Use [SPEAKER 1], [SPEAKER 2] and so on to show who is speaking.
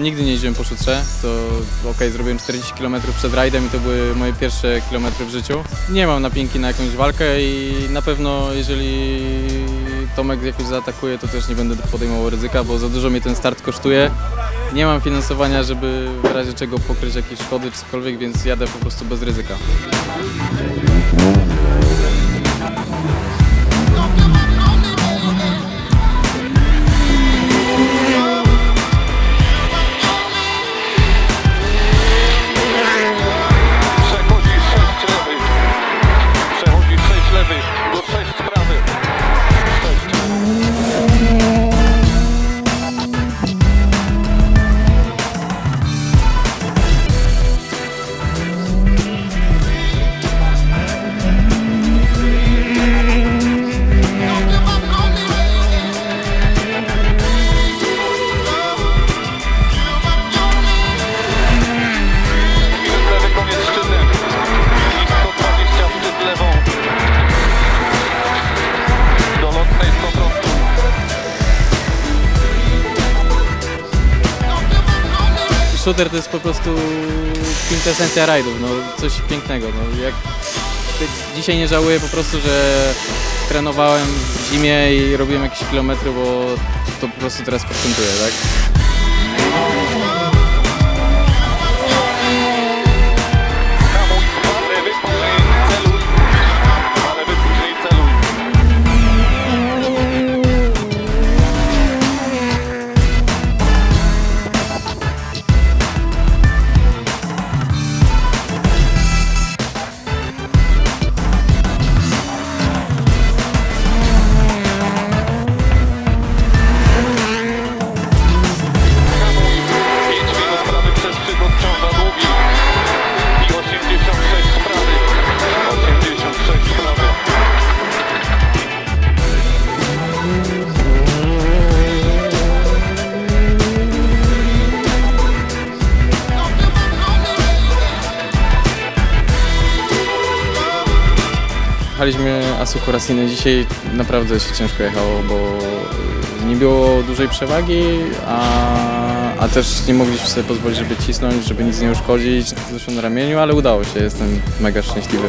[SPEAKER 1] Nigdy nie jeździłem po szutrze, to okej, zrobiłem 40 km przed rajdem i to były moje pierwsze kilometry w życiu. Nie mam napinki na jakąś walkę i na pewno jeżeli Tomek jakoś zaatakuje, to też nie będę podejmował ryzyka, bo za dużo mnie ten start kosztuje. Nie mam finansowania, żeby w razie czego pokryć jakieś szkody czy cokolwiek, więc jadę po prostu bez ryzyka. Shooter to jest po prostu kwintesencja rajdów, no coś pięknego. No, jak dzisiaj nie żałuję po prostu, że trenowałem w zimie i robiłem jakieś kilometry, bo to po prostu teraz procentuje, tak? Jechaliśmy Asukurasyny dzisiaj, naprawdę się ciężko jechało, bo nie było dużej przewagi, a, a też nie mogliśmy sobie pozwolić, żeby cisnąć, żeby nic nie uszkodzić, zresztą na ramieniu, ale udało się, jestem mega szczęśliwy.